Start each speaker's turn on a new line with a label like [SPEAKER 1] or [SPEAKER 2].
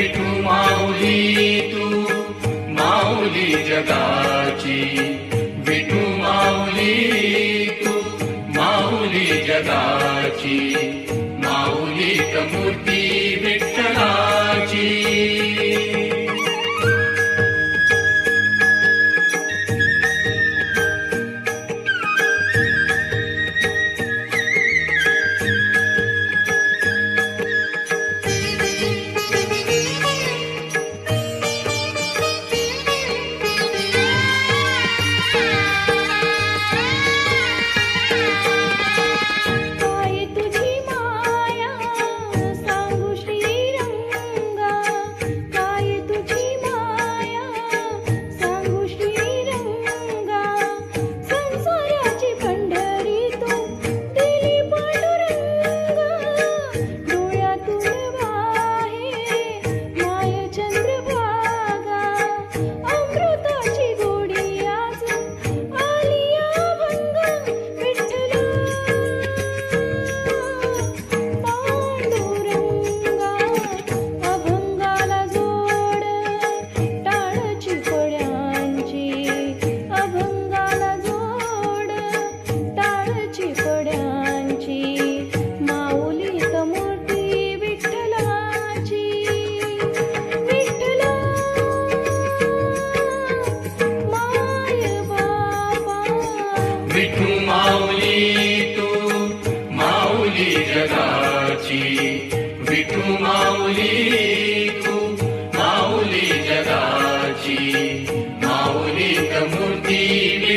[SPEAKER 1] विठु माऊली तू माऊली जगाची बेटु माऊली तू माऊली जगाची माली जगाची
[SPEAKER 2] माौली कूर्ति वि